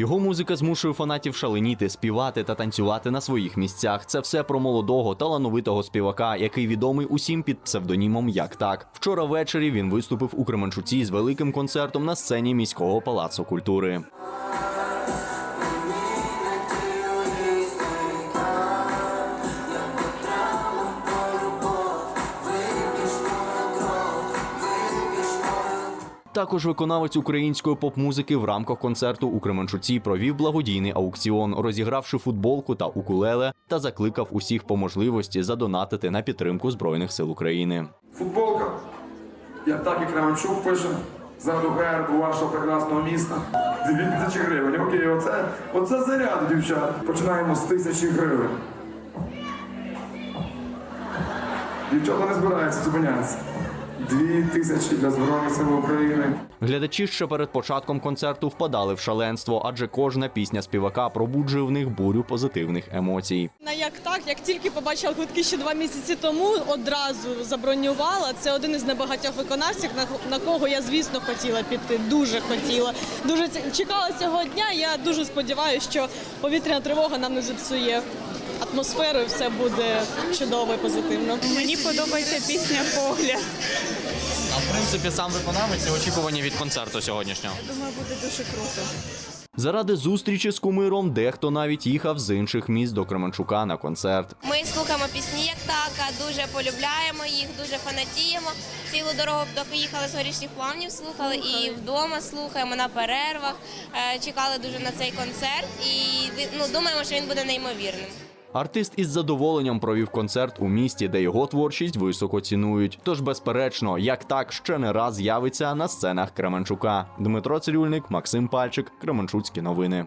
Його музика змушує фанатів шаленіти, співати та танцювати на своїх місцях. Це все про молодого, талановитого співака, який відомий усім під псевдонімом Як так. Вчора ввечері він виступив у Кременчуці з великим концертом на сцені міського палацу культури. Також виконавець української поп-музики в рамках концерту у Кременчуці провів благодійний аукціон, розігравши футболку та укулеле та закликав усіх по можливості задонатити на підтримку збройних сил України. Футболка. Як так і Кременчук пише. Ззаду герб вашого прекрасного міста. Дві тисячі гривень. Окей, оце, оце заряд, дівчат. Починаємо з тисячі гривень. Дівчата не збираються зупинятися. Дві тисячі для Збройних сил України. Глядачі ще перед початком концерту впадали в шаленство, адже кожна пісня співака пробуджує в них бурю позитивних емоцій. На як так, як тільки побачила квитки ще два місяці тому, одразу забронювала. Це один із небагатьох виконавців, на, на кого я, звісно, хотіла піти. Дуже хотіла. Дуже чекала цього дня. Я дуже сподіваюся, що повітряна тривога нам не зіпсує атмосферу і все буде чудово і позитивно. Мені подобається пісня Погляд. А в принципі, сам виконавець і очікування від концерту сьогоднішнього. Думаю, буде дуже круто. Заради зустрічі з кумиром дехто навіть їхав з інших міст до Кременчука на концерт. Ми слухаємо пісні як така, дуже полюбляємо їх, дуже фанатіємо. Цілу дорогу доки їхали з горішніх плавнів, слухали і вдома слухаємо на перервах. Е, Чекали дуже на цей концерт і ну, думаємо, що він буде неймовірним. Артист із задоволенням провів концерт у місті, де його творчість високо цінують. Тож, безперечно, як так ще не раз з'явиться на сценах Кременчука. Дмитро Цирюльник, Максим Пальчик, Кременчуцькі новини.